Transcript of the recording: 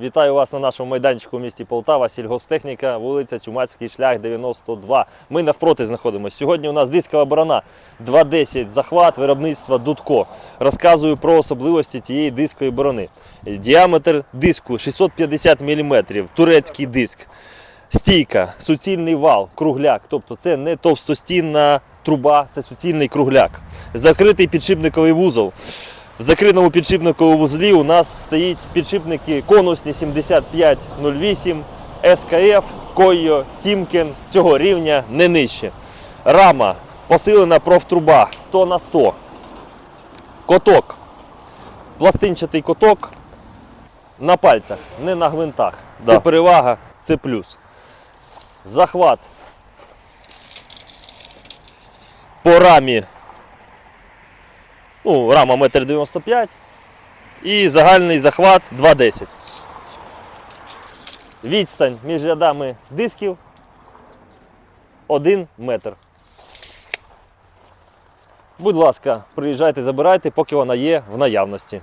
Вітаю вас на нашому майданчику в місті Полтава, сільгосптехніка, вулиця Чумацький шлях 92. Ми навпроти знаходимося. Сьогодні у нас дискова борона 2.10 захват виробництва Дудко. Розказую про особливості цієї дискової борони. Діаметр диску 650 мм, турецький диск. Стійка, суцільний вал, кругляк. Тобто це не товстостінна труба, це суцільний кругляк. Закритий підшипниковий вузол. В закритому підшипниковому вузлі у нас стоїть підшипники конусні 7508, СКФ, Койо, Тімкен цього рівня не нижче. Рама посилена профтруба 100 на 100. Коток. Пластинчатий коток на пальцях, не на гвинтах. Це Да. перевага, це плюс. Захват по рамі Ну, рама 1,95 м і загальний захват 2,10. Відстань між рядами дисків 1 метр. Будь ласка, приїжджайте, забирайте, поки вона є в наявності.